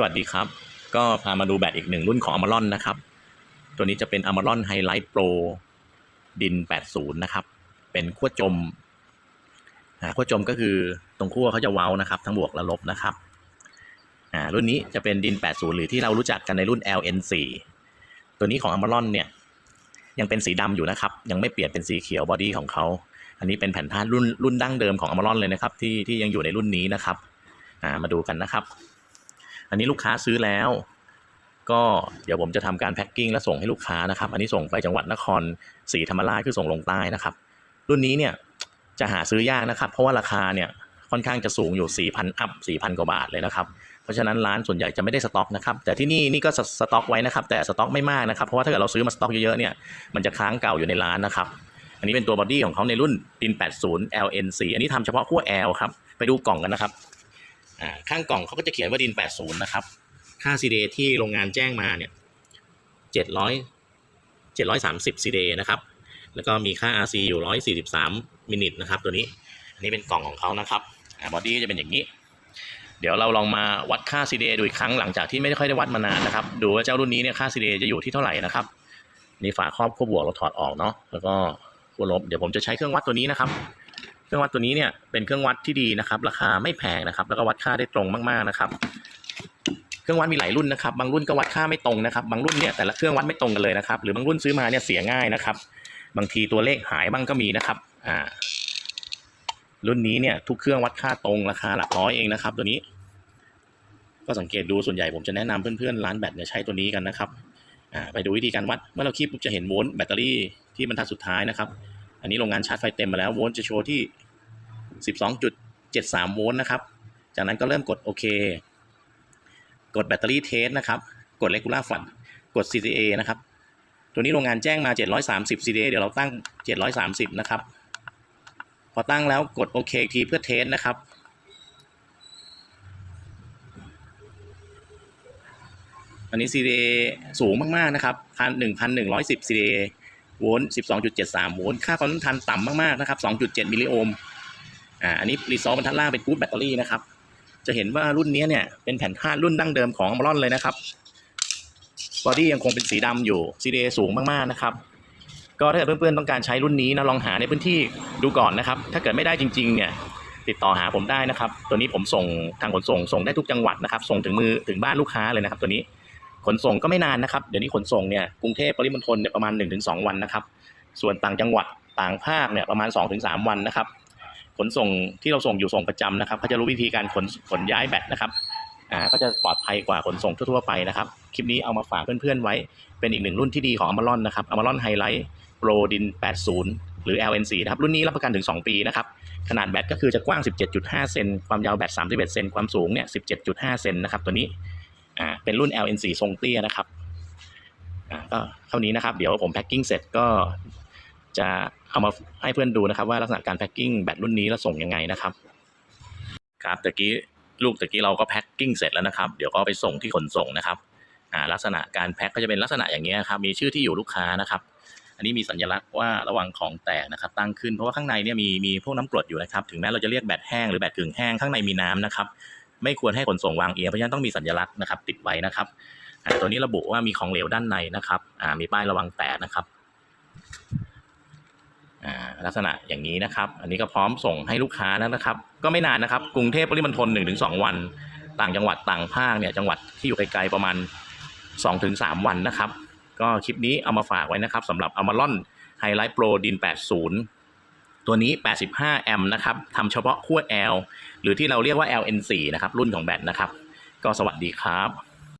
สวัสดีครับ ก็พามาดูแบตอีกหนึ่งรุ่นของ a m a r o n นะครับ ตัวนี้จะเป็น a m a r o n Highlight Pro ดิน 80 นะครับ เป็นขั้วจมขั้วจมก็คือตรงขั้วเขาจะเว้านะครับ ทั้งบวกและลบนะครับรุ่นนี้จะเป็นดิน 80 หรือที่เรารู้จักกันในรุ่น LN4 ตัวนี้ของ a m a r o n เนี่ยยังเป็นสีดำอยู่นะครับ ยังไม่เปลี่ยนเป็นสีเขียวบอดี้ของเขา อันนี้เป็นแผ่นธาตุรุ่นรุ่นดั้งเดิมของ a m a r o n เลยนะครับที่ที่ยังอยู่ในรุ่นนี้นะครับมาดูกันนะครับ อันนี้ลูกค้าซื้อแล้ว ก็เดี๋ยวผมจะทำการแพ็คกิ้งและส่งให้ลูกค้านะครับ อันนี้ส่งไปจังหวัดนครศรีธรรมราชคือส่งลงใต้นะครับ รุ่นนี้เนี่ยจะหาซื้อยากนะครับ เพราะว่าราคาเนี่ยค่อนข้างจะสูงอยู่ 4,000 อัพ 4,000 กว่าบาทเลยนะครับ เพราะฉะนั้นร้านส่วนใหญ่จะไม่ได้สต็อกนะครับ แต่ที่นี่นี่ก็สสต็อกไว้นะครับ แต่สต็อกไม่มากนะครับ เพราะว่าถ้าเกิดเราซื้อมาสต็อกเยอะๆ เนี่ย มันจะค้างเก่าอยู่ในร้านนะครับ อันนี้เป็นตัวบอดี้ของเขาในรุ่นดิน 80 LNC อันนี้ทำเฉพาะขั้ว L ครับ ไปดูกล่องกันนะครับ ข้างกล่องเขาก็จะเขียนว่าดิน 80 นะครับ ค่า CD ที่โรงงานแจ้งมาเนี่ย 700 730 CD นะครับ แล้วก็มีค่า RC อยู่ 143 มินิทนะครับ ตัวนี้ อันนี้เป็นกล่องของเขานะครับบอดี้ก็จะเป็นอย่างนี้ เดี๋ยวเราลองมาวัดค่า CD ดูอีกครั้งหลังจากที่ไม่ได้ค่อยได้วัดมานานนะครับ ดูว่าเจ้ารุ่นนี้เนี่ยค่า CD จะอยู่ที่เท่าไหร่นะครับ นี่ฝาครอบขั้วบวกเราถอดออกเนาะ แล้วก็ขั้วลบ เดี๋ยวผมจะใช้เครื่องวัดตัวนี้นะครับ เครื่องวัดตัวนี้เนี่ยเป็นเครื่องวัดที่ดีนะครับ ราคาไม่แพงนะครับ แล้วก็วัดค่าได้ตรงมากๆนะครับ เครื่องวัดมีหลายรุ่นนะครับ บางรุ่นก็วัดค่าไม่ตรงนะครับ บางรุ่นเนี่ยแต่ละเครื่องวัดไม่ตรงกันเลยนะครับ หรือบางรุ่นซื้อมาเนี่ยเสียง่ายนะครับ บางทีตัวเลขหายบ้างก็มีนะครับ อ่า รุ่นนี้เนี่ยทุกเครื่องวัดค่าตรงราคาหลักร้อยเองนะครับ ตัวนี้ ก็สังเกตดูส่วนใหญ่ผมจะแนะนำเพื่อนๆร้านแบตเนี่ยใช้ตัวนี้กันนะครับ อ่า ไปดูวิธีการวัด เมื่อเราคีบปุ๊บจะเห็นโวลต์แบตเตอรี่ที่บรรทัดสุดท้ายนะครับ อันนี้โรงงานชาร์จไฟเต็มมาแล้วโวลต์จะโชว์ที่ 12.73 โวลต์นะครับ จากนั้นก็เริ่มกดโอเค กดแบตเตอรี่เทสนะครับ กด regular flat กด CTA นะครับ ตัวนี้โรงงานแจ้งมา 730 CTA เดี๋ยวเราตั้ง 730 นะครับ พอตั้งแล้วกดโอเคอีกทีเพื่อเทสนะครับอันนี้ CTA สูงมาก ๆ นะครับพัน1,110 CTA โวลต์12.73 โวลต์ค่าความต้านทานต่ำมากๆนะครับ 2.7 มิลลิโอห์มอ่าอันนี้รีซอสบรรทัดล่างเป็นกู๊ดแบตเตอรี่นะครับ จะเห็นว่ารุ่นนี้เนี่ยเป็นแผ่นธาตุรุ่นดั้งเดิมของมารอนเลยนะครับบอดี้ยังคงเป็นสีดำอยู่ CDA สูงมากๆนะครับ ก็ถ้าเกิดเพื่อนๆต้องการใช้รุ่นนี้นะลองหาในพื้นที่ดูก่อนนะครับ ถ้าเกิดไม่ได้จริง ๆ เนี่ยติดต่อหาผมได้นะครับ ตัวนี้ผมส่งทางขนส่งส่งได้ทุกจังหวัดนะครับ ส่งถึงมือถึงบ้านลูกค้าเลยนะครับ ตัวนี้ ขนส่งก็ไม่นานนะครับ เดี๋ยวนี้ขนส่งเนี่ยกรุงเทพปริมณฑลเนี่ยประมาณ 1-2 วันนะครับ ส่วนต่างจังหวัดต่างภาคเนี่ยประมาณ 2-3 วันนะครับ ขนส่งที่เราส่งอยู่ส่งประจำนะครับเขาจะรู้วิธีการขนขนย้ายแบตนะครับอ่าก็จะปลอดภัยกว่าขนส่งทั่วๆไปนะครับ คลิปนี้เอามาฝากเพื่อนๆไว้ เป็นอีกหนึ่งรุ่นที่ดีของ Amaron นะครับ Amaron Highlight Pro Din 80 หรือ LNC นะครับ รุ่นนี้รับประกันถึง 2 ปีนะครับ ขนาดแบตก็คือจะกว้าง 17.5 เซน ความยาวแบต 31 เซน ความสูงเนี่ย 17.5 เซนนะครับ ตัวนี้ อ่าเป็นรุ่น LNC ทรงเตี้ยนะครับอ่าก็เท่านี้นะครับ เดี๋ยวผมแพ็คกิ้งเสร็จก็จะเอามาให้เพื่อนดูนะครับ ว่าลักษณะการแพ็คกิ้งแบตรุ่นนี้แล้วส่งยังไงนะครับ ครับตะกี้ลูกตะกี้เราก็แพ็คกิ้งเสร็จแล้วนะครับ เดี๋ยวก็ไปส่งที่ขนส่งนะครับอ่าลักษณะการแพ็คก็จะเป็นลักษณะอย่างนี้ยครับ มีชื่อที่อยู่ลูกค้านะครับ อันนี้มีสัญลักษณ์ว่าระวังของแตกนะครับ ตั้งขึ้นเพราะว่าข้างในเนี่ยมีมีพวกน้ำกรดอยู่นะครับ ถึงแม้เราจะเรียกแบตแห้งหรือแบตกึ่งแห้งข้างในมีน้ำนะครับ ไม่ควรให้ขนส่งวางเอียงเพราะฉะนั้นต้องมีสัญลักษณ์นะครับติดไว้นะครับตัวนี้ระบุว่ามีของเหลวด้านในนะครับมีป้ายระวังแตกนะครับลักษณะอย่างนี้นะครับ อันนี้ก็พร้อมส่งให้ลูกค้าแล้วนะครับ ก็ไม่นานนะครับ กรุงเทพปริมณฑล1-2 วัน ต่างจังหวัดต่างภาคเนี่ยจังหวัดที่อยู่ไกลๆประมาณ 2-3 วันนะครับ ก็คลิปนี้เอามาฝากไว้นะครับสำหรับ Amaron Highlight Pro Din 80 ตัวนี้ 85 แอมป์นะครับทำเฉพาะขั้ว L หรือที่เราเรียกว่า LN4 นะครับ รุ่นของแบตนะครับ ก็สวัสดีครับ